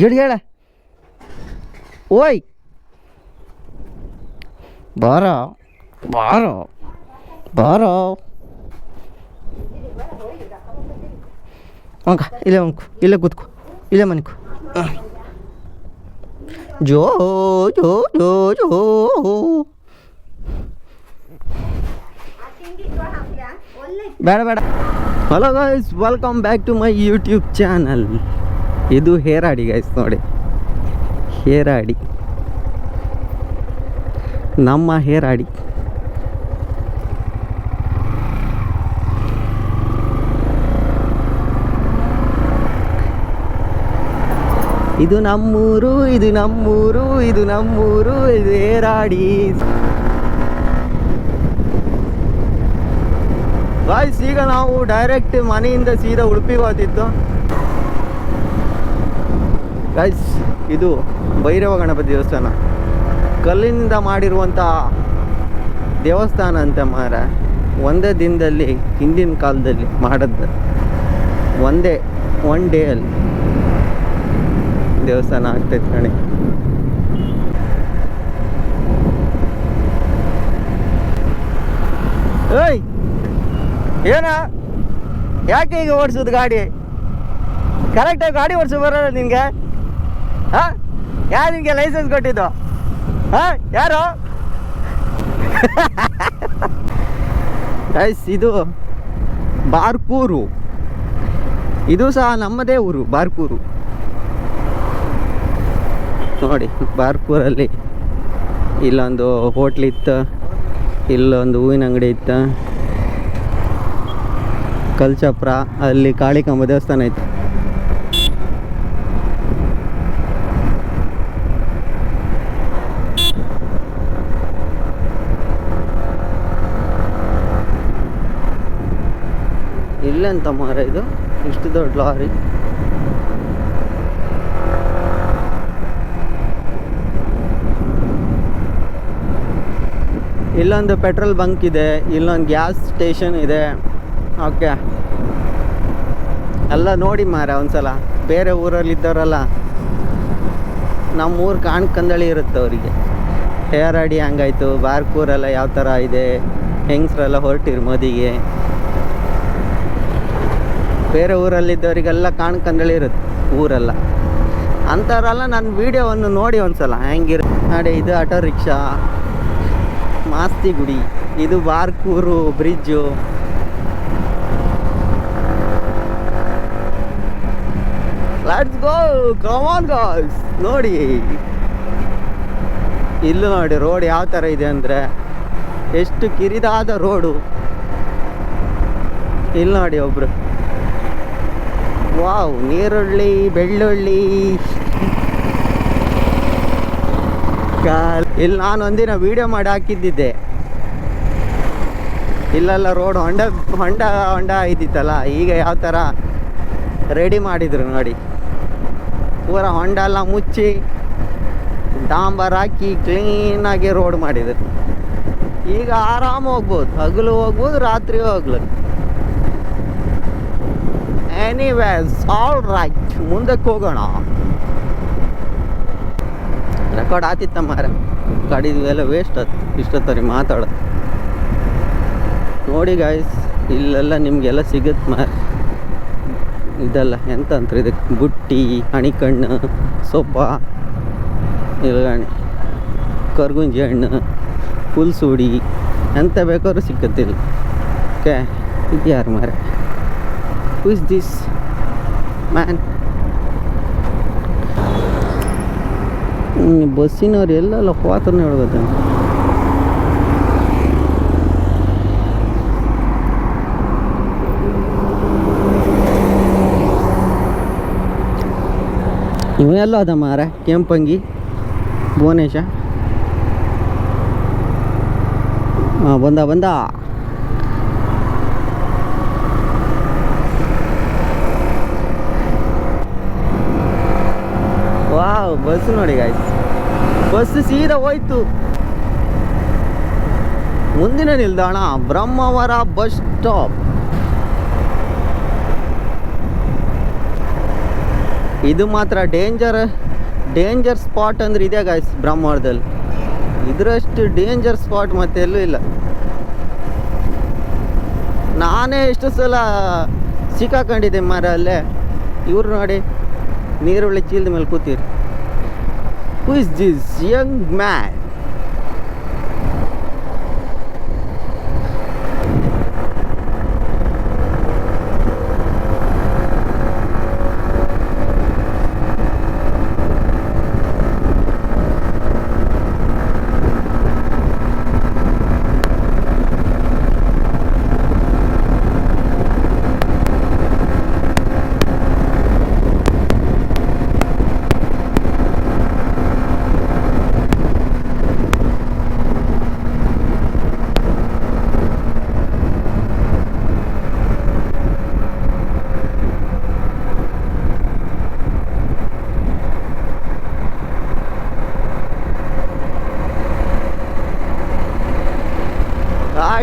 ಹೇಳ. ಓಯ್. ಬಾರೋ. ಬಾರೋ. ಬಾರೋ. ಅಂಕ ಇಲ್ಲೇ ಅಂಕು ಇಲ್ಲೇ ಕೂತ್ಕೋ, ಇಲ್ಲೇ ಮನಿಕು ಜೋ ಜೋ ಜೋ ಜೋ. ಬೇಡ ಬೇಡ. Hello guys welcome back to my YouTube channel ಇದು ಹೇರಾಡಿ ಗೈಸ್ ನೋಡಿ. ಹೇರಾಡಿ. ನಮ್ಮ ಹೇರಾಡಿ. ಇದು ನಮ್ಮೂರು ಇದು ನಮ್ಮೂರು ಇದು ನಮ್ಮೂರು, ಇದು ಹೇರಾಡಿ. ಗಾಯ್ಸ್ ಈಗ ನಾವು ಡೈರೆಕ್ಟ್ ಮನೆಯಿಂದ ಸೀದಾ ಉಡುಪಿಗೆ ಹೋಗ್ತಿದ್ದು. ಗಾಯ್ಸ್ ಇದು ಭೈರವ ಗಣಪತಿ ದೇವಸ್ಥಾನ. ಕಲ್ಲಿನಿಂದ ಮಾಡಿರುವಂಥ ದೇವಸ್ಥಾನ ಅಂತ ಮಾರ ಒಂದೇ ದಿನದಲ್ಲಿ, ಹಿಂದಿನ ಕಾಲದಲ್ಲಿ ಮಾಡದ್ದು. ಒಂದೇ ಒನ್ ಡೇ ಅಲ್ಲಿ ದೇವಸ್ಥಾನ ಆಗ್ತೈತೆ ಕಣಿ. ಏಯ್! ಏನ? ಯಾಕೆ ಈಗ ಓಡಿಸೋದು ಗಾಡಿ? ಕರೆಕ್ಟಾಗಿ ಗಾಡಿ ಓಡಿಸೋ ಬರೋಲ್ಲ ನಿನಗೆ? ಹಾಂ? ಯಾರು ನಿಮಗೆ ಲೈಸೆನ್ಸ್ ಕೊಟ್ಟಿದ್ದು? ಹಾಂ? ಯಾರು? ಗೈಸ್ ಇದು ಬಾರ್ಕೂರು. ಇದು ಸಹ ನಮ್ಮದೇ ಊರು, ಬಾರ್ಕೂರು. ನೋಡಿ, ಬಾರ್ಕೂರಲ್ಲಿ ಇಲ್ಲೊಂದು ಹೋಟ್ಲ್ ಇತ್ತು, ಇಲ್ಲೊಂದು ಹೂವಿನ ಅಂಗಡಿ ಇತ್ತು. ಕಲ್ಚಪ್ರ, ಅಲ್ಲಿ ಕಾಳಿಕಾಂಬ ದೇವಸ್ಥಾನ ಐತೆ ಇಲ್ಲೆಂತ ಮಾರ ಇದು? ಇಷ್ಟು ದೊಡ್ಡ ಲಾರಿ. ಇಲ್ಲೊಂದು ಪೆಟ್ರೋಲ್ ಬಂಕ್ ಇದೆ, ಇಲ್ಲೊಂದು ಗ್ಯಾಸ್ ಸ್ಟೇಷನ್ ಇದೆ. ಓಕೆ. ಎಲ್ಲ ನೋಡಿ ಮಾರ ಒಂದ್ಸಲ. ಬೇರೆ ಊರಲ್ಲಿ ಇದ್ದವರಲ್ಲ. ನಮ್ಮ ಊರು ಕಾಣ್ಕಂದಳಿ ಇರುತ್ತೆ ಅವರಿಗೆ. ಹೇರಾಡಿ ಹಂಗಾಯ್ತು, ಬಾರ್ಕೂರೆಲ್ಲ ಯಾವ ಥರ ಇದೆ, ಹೆಂಗಸ್ರೆಲ್ಲ ಹೊರಟಿರು ಮದಿಗೆ. ಬೇರೆ ಊರಲ್ಲಿದ್ದವರಿಗೆಲ್ಲ ಕಾಣ್ಕಂದಳಿ ಇರುತ್ತೆ, ಊರೆಲ್ಲ. ಅಂಥವ್ರೆಲ್ಲ ನನ್ನ ವೀಡಿಯೋವನ್ನು ನೋಡಿ ಒಂದ್ಸಲ, ಹೆಂಗಿರ ನೋಡಿ, ಇದು ಆಟೋ ರಿಕ್ಷಾ, ಮಾಸ್ತಿ ಗುಡಿ, ಇದು Barkur bridge. Let's go come on guys ನೋಡಿ. ಇಲ್ಲಿ ನೋಡಿ, ರೋಡ್ ಯಾವ ಥರ ಇದೆ ಅಂದರೆ, ಎಷ್ಟು ಕಿರಿದಾದ ರೋಡು. ಇಲ್ಲಿ ನೋಡಿ ಒಬ್ರು. ವಾವ್, ನೀರುಳ್ಳಿ, ಬೆಳ್ಳುಳ್ಳಿ. ಇಲ್ಲಿ ನಾನು ಒಂದಿನ ವಿಡಿಯೋ ಮಾಡಿ ಹಾಕಿದ್ದಿದ್ದೆ. ಇಲ್ಲೆಲ್ಲ ರೋಡ್ ಹೊಂಡ ಹೊಂಡ ಹೊಂಡ ಇದ್ದಿತ್ತಲ್ಲ, ಈಗ ಯಾವ ಥರ ರೆಡಿ ಮಾಡಿದ್ರು ನೋಡಿ. ಪೂರ ಹೊಂಡ ಎಲ್ಲ ಮುಚ್ಚಿ, ಡಾಂಬರ್ ಹಾಕಿ ಕ್ಲೀನಾಗಿ ರೋಡ್ ಮಾಡಿದರು. ಈಗ ಆರಾಮ ಹೋಗ್ಬೋದು, ಹಗಲು ಹೋಗ್ಬೋದು, ರಾತ್ರಿ ಹೋಗ್ಲು ಎನಿವೇಸ್ ಆಲ್ ರೈಟ್ ಮುಂದಕ್ಕೆ ಹೋಗೋಣ. ರೆಕಾರ್ಡ್ ಆತಿತ್ತ ಮಾರ ಕಡಿದೆಲ್ಲ ವೇಸ್ಟ್ ಆಯ್ತು ಇಷ್ಟೊತ್ತರಿ ಮಾತಾಡೋದು. ನೋಡಿ ಗಾಯ್ಸ್ ಇಲ್ಲೆಲ್ಲ ನಿಮಗೆಲ್ಲ ಸಿಗುತ್ತೆ ಮಾರ ಇದೆಲ್ಲ ಎಂತ ಅಂತಾರೆ ಇದಕ್ಕೆ ಬುಟ್ಟಿ, ಹಣಿಕಣ್ಣು ಸೊಪ್ಪ ಇಲ್ಗಣಿ ಕರ್ಗುಂಜಿ ಹಣ್ಣು, ಪುಲ್ಸುಡಿ, ಎಂತ ಬೇಕಾದ್ರೂ ಸಿಕ್ಕತ್ತಿಲ್ಲ ಓಕೆ ಇದು ಯಾರು ಮಾರೆ ಇಸ್ ದಿಸ್ ಮ್ಯಾನ್ ಬಸ್ಸಿನವ್ರು ಎಲ್ಲೆಲ್ಲ ಹೋತ್ರ ಹೇಳ್ಬೋದು ಇವೆಲ್ಲ ಅದ ಮಾರ ಕೆಂಪಂಗಿ ಭುವನೇಶ. ಬಂದ ಬಂದ ವಾವ್ ಬಸ್ ನೋಡಿ ಗಾಯ್ಸ್ ಬಸ್ ಸೀದಾ ಹೋಯ್ತು. ಮುಂದಿನ ನಿಲ್ದಾಣ ಬ್ರಹ್ಮವರ ಬಸ್ ಸ್ಟಾಪ್. ಇದು ಮಾತ್ರ ಡೇಂಜರ್ ಡೇಂಜರ್ ಸ್ಪಾಟ್ ಅಂದ್ರೆ ಇದೆ ಗಾಯ್ಸ್ ಬ್ರಹ್ಮವರದಲ್ಲಿ. ಇದರಷ್ಟು ಡೇಂಜರ್ ಸ್ಪಾಟ್ ಮತ್ತೆ ಎಲ್ಲೂ ಇಲ್ಲ. ನಾನೇ ಎಷ್ಟು ಸಲ ಸಿಕ್ಕಾಕೊಂಡಿದ್ದೆ ಮರ ಅಲ್ಲೇ. ಇವ್ರು ನೋಡಿ, ನೀರುಳ್ಳಿ ಚೀಲದ ಮೇಲೆ ಕೂತೀರಿ. Who is this young man?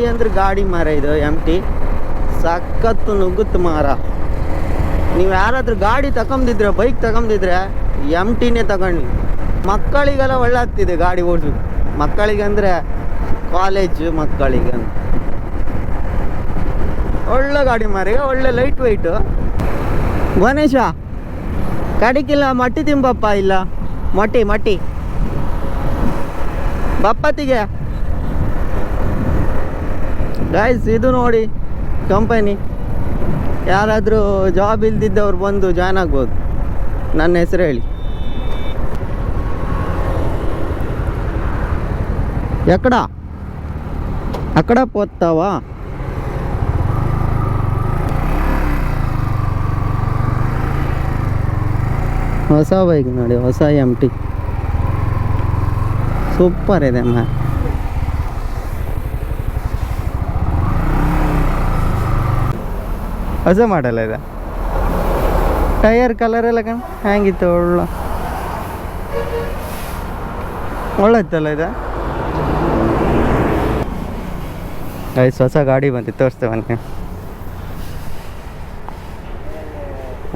ಗಾಡಿ ಅಂದ್ರೆ ಗಾಡಿ ಮಾರ ಇದು ಎಂ ಟಿ ಸಖತ್ತು ನುಗ್ಗುತ್ತು ಮಾರ. ನೀವು ಯಾರಾದ್ರೂ ಗಾಡಿ ತಗೊಂಡಿದ್ರೆ ಬೈಕ್ ತಗೊಂಡಿದ್ರೆ ಎಂ ಟಿನೇ ತಗೊಂಡು ಮಕ್ಕಳಿಗೆಲ್ಲ ಒಳ್ಳೆ ಆಗ್ತಿದೆ ಗಾಡಿ ಓಡಿಸು. ಮಕ್ಕಳಿಗೆ ಅಂದ್ರೆ ಕಾಲೇಜ್ ಮಕ್ಕಳಿಗೆ ಒಳ್ಳೆ ಗಾಡಿ ಮಾರಿ ಒಳ್ಳೆ ಲೈಟ್ ವೈಟ್ ಗಣೇಶ, ಕಡಿಕಿಲ್ಲ, ಮಟ್ಟಿ ತಿಂಬಪ್ಪ ಇಲ್ಲ. ಮೊಟ್ಟಿ, ಮಟ್ಟಿ. ಬಪ್ಪತ್ತಿಗೆ. ಗಾಯ್ಸ್ ಇದು ನೋಡಿ ಕಂಪನಿ ಯಾರಾದರೂ ಜಾಬ್ ಇಲ್ದಿದ್ದವ್ರು ಬಂದು ಜಾಯ್ನ್ ಆಗ್ಬೋದು. ನನ್ನ ಹೆಸರು ಹೇಳಿ. ಎಕ್ಕಡ? ಅಕ್ಕಡ ಪೋತ್ತಾವಾ? ಹೊಸ ಬೈಕ್ ನೋಡಿ, ಹೊಸ ಎಂ ಟಿ ಸೂಪರ್ ಇದೆ ಮ್ಯಾ ಹೊಸ ಮಾಡಲ್ಲ ಇದೆ? ಟೈರ್ ಕಲರ್ ಎಲ್ಲ ಕಣ ಹ್ಯಾಂಗಿತ್ತು? ಒಳ್ಳೆ ಒಳ್ಳೆ ಇತ್ತಲ್ಲ ಇದೆ? ಐಸ್ ಹೊಸ ಗಾಡಿ ಬಂತು ತೋರಿಸ್ತೇವೆ ನನಗೆ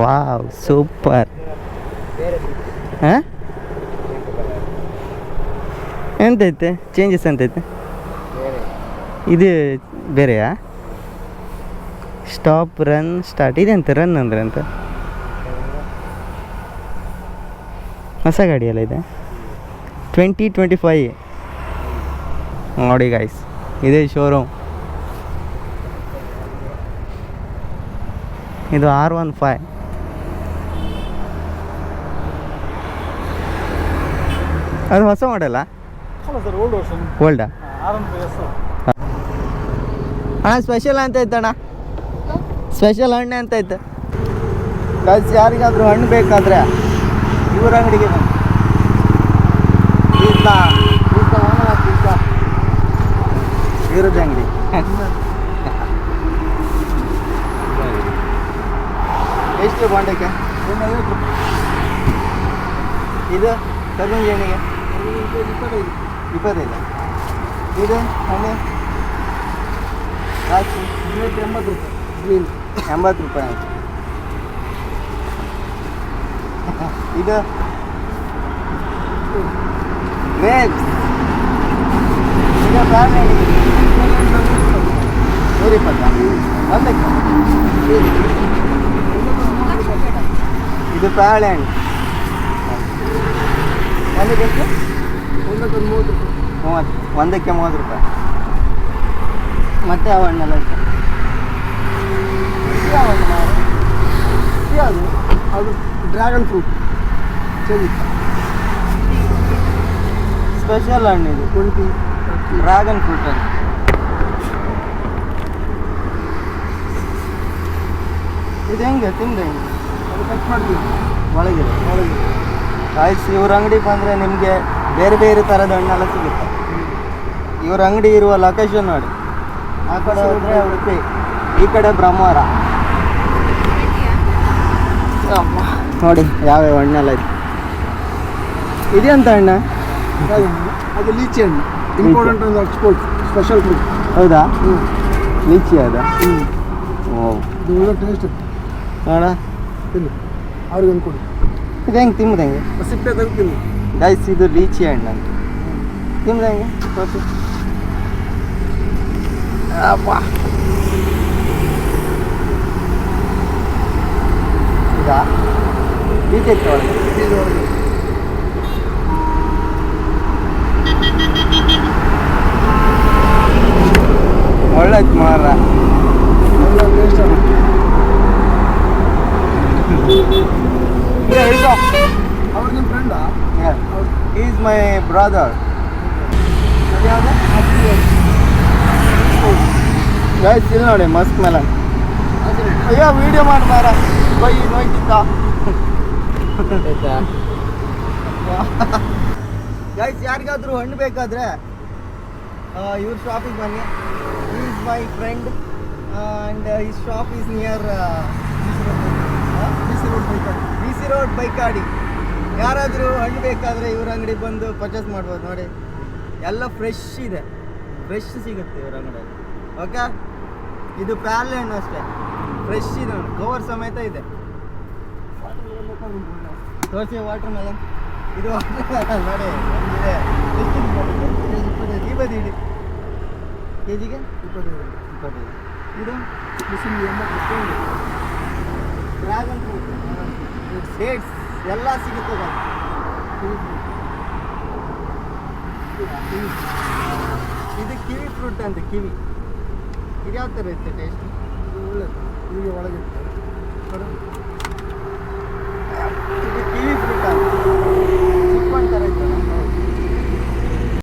ವಾವ್ ಸೂಪರ್ ಹಾಂ? ಎಂತೈತೆ? ಚೇಂಜಸ್ ಎಂತೈತೆ? ಇದು ಬೇರೆಯಾ? ಸ್ಟಾಪ್ ರನ್ ಸ್ಟಾರ್ಟ್ ಇದೆ ಅಂತ ರನ್ ಅಂದ್ರೆ ಅಂತ. ಹೊಸ ಗಾಡಿ ಎಲ್ಲ ಇದೆ. ಟ್ವೆಂಟಿ ಟ್ವೆಂಟಿ ಫೈ ನೋಡಿ ಗಾಯ್ಸ್ ಇದೇ ಶೋರೂಮ್ ಇದು ಆರ್ ಒನ್ ಫೈ ಅದು ಹೊಸ ಮಾಡಲ್ಲ ಓಲ್ಡ್ ಅಣ್ಣ ಸ್ಪೆಷಲ್ ಅಂತ ಐತಣ್ಣ ಸ್ಪೆಷಲ್ ಹಣ್ಣೆ ಅಂತ ಐತೆ. ಕಳ್ಸಿ ಯಾರಿಗಾದರೂ ಹಣ್ಣು ಬೇಕಾದ್ರೆ ಇವ್ರ ಅಂಗಡಿಗೆ ಇವ್ರದ್ದು ಅಂಗಡಿ. ಎಷ್ಟು ಬಾಂಡಕ್ಕೆ? ಇದು ಕರ್ಬೂಜಿ ಹಣ್ಣಿಗೆ ಇಪ್ಪತ್ತೈದು. ಇದು ಹಣ್ಣು? ಇವತ್ತು ಎಂಬತ್ತು ರೂಪಾಯಿ. ಗ್ರೀನ್ ಎಂಬತ್ತು ರೂಪಾಯಿ ಆಯ್ತು ಇದು ಗ್ರೇಪ್ಸ್ ಇದು ಫ್ಯಾಮಿಲಿ ನೂರ ಇಪ್ಪತ್ತ ಒಂದಕ್ಕೆ ಇದು ಬಾಳೆ ಹಣ್ಣು ಒಂದಕ್ಕೆ ಎಷ್ಟು ಒಂದಕ್ಕೊಂದು ಮೂವತ್ತು ರೂಪಾಯಿ ಮೂವತ್ತು ಒಂದಕ್ಕೆ ಮೂವತ್ತು ರೂಪಾಯಿ ಮತ್ತೆ ಯಾವ ಹಣ್ಣೆಲ್ಲ ಅದು ಡ್ರ್ಯಾಗನ್ ಫ್ರೂಟ್ ಚಳಿ ಸ್ಪೆಷಲ್ ಹಣ್ಣು ಇದು ಟ್ವೆಂಟಿ ಡ್ರ್ಯಾಗನ್ ಫ್ರೂಟ್ ಅಂತ ಇದು ಹೆಂಗೆ? ತಿಂದ ಹೆಂಗೆ? ಅದು ಕಟ್ ಮಾಡ್ತೀವಿ. ಒಳಗೆ. ಒಳಗೆ. ಆಯ್ತು ಇವ್ರ ಅಂಗಡಿ ಬಂದರೆ ನಿಮಗೆ ಬೇರೆ ಬೇರೆ ಥರದ ಹಣ್ಣೆಲ್ಲ ಸಿಗುತ್ತೆ. ಇವ್ರ ಅಂಗಡಿ ಇರುವ ಲೊಕೇಶನ್ ನೋಡಿ. ಆ ಕಡೆ ಹೋದರೆ ಉಡುಪಿ ಈ ಕಡೆ ಬ್ರಹ್ಮವರ. ನೋಡಿ ಯಾವ್ಯಾವ ಹಣ್ಣೆಲ್ಲ ಇದೆ. ಅಂತ ಅಣ್ಣ ಅದು ಲೀಚಿ ಹಣ್ಣು. ಇಂಪಾರ್ಟೆಂಟ್ ಒಂದು ಎಕ್ಸ್ಪೋರ್ಟ್ ಸ್ಪೆಷಲ್ ಫುಡ್ ಹೌದಾ? ಹ್ಞೂ ಲೀಚಿ ಅದ? ಹ್ಞೂ ಒಳ್ಳೆ ಟೇಸ್ಟ್ ನೋಡ ತಿನ್ನಿ. ಅವ್ರಿಗೊಂದು ಕೊಡಿ. ಇದು ಹೆಂಗೆ ತಿಂಬುದು ಹೆಂಗೆ? ಸಿಪ್ಪೆ ತಿನ್ನು. ಗೈಸ್ ಇದು ಲೀಚಿ ಹಣ್ಣು ಅಂತ. ತಿಂಬುದು ಹೆಂಗೆ? ಅಪ್ಪ ಇತ್ತು ಒಳಗೆ. ಒಳ್ಳೆದು ಮಾರ. ಅವ್ರು ನಿಮ್ಮ ಫ್ರೆಂಡಾ ಈಸ್ ಮೈ ಬ್ರದರ್ ಗೈಸ್ ಇಲ್ಲಿ ನೋಡಿ, ಮಸ್ತ್ ಮೆಲನ್ ಅಯ್ಯೋ ವಿಡಿಯೋ ಮಾಡ್ಬಾರ ಬೈ ನೋಯ್ತಿದ್ದ ಗೈಸ್ ಯಾರಿಗಾದ್ರೂ ಹಣ್ಣು ಬೇಕಾದ್ರೆ ಇವ್ರ ಶಾಪಿಗೆ ಬನ್ನಿ. ಈಸ್ ಮೈ ಫ್ರೆಂಡ್ ಆ್ಯಂಡ್ ಈ shop is near B C road bike B C road Baikady ಯಾರಾದರೂ ಹಣ್ಣು ಬೇಕಾದರೆ ಇವ್ರ ಅಂಗಡಿ ಬಂದು ಪರ್ಚೇಸ್ ಮಾಡ್ಬೋದು. ನೋಡಿ ಎಲ್ಲ ಫ್ರೆಶ್ ಇದೆ. ಫ್ರೆಶ್ ಸಿಗುತ್ತೆ ಇವ್ರ ಅಂಗಡಿಯಲ್ಲಿ. ಓಕೆ ಇದು ಪ್ಯಾರ್ಲೆ ಹಣ್ಣು ಅಷ್ಟೇ. ಫ್ರೆಶ್ ಇದೆ ಕವರ್ ಸಮೇತ ಇದೆ. ತೋರಿಸಿ ವಾಟರ್ ಮೆಲನ್ ಇದು ನೋಡಿ, ಒಂದಿದೆ. ಬದಿ ಇಡಿ ಕೆ ಜಿಗೆ ಇಪ್ಪತ್ತೈದು ಇಪ್ಪತ್ತೈದು. ಇದು ಬಿಸಿ ಎಂಬತ್ತು ಡ್ರ್ಯಾಗನ್ ಫ್ರೂಟ್ ಸೇಡ್ಸ್ ಎಲ್ಲ ಸಿಗುತ್ತೆ. ಇದು. ಕಿವಿ ಫ್ರೂಟ್ ಅಂತ, ಕಿವಿ. ಇದು ಯಾವ ಥರ ಇರುತ್ತೆ ಟೇಸ್ಟ್ ಇದು ಒಳ್ಳೇದು. ಈಗ ಒಳಗೆ ಇರ್ತದೆ ಕಡೆ ಇದು ಕಿವಿ ಫ್ರೂಟ್ ಅಂತ ಚಿಕ್ಕಣ್ಣ ಥರ ಇತ್ತು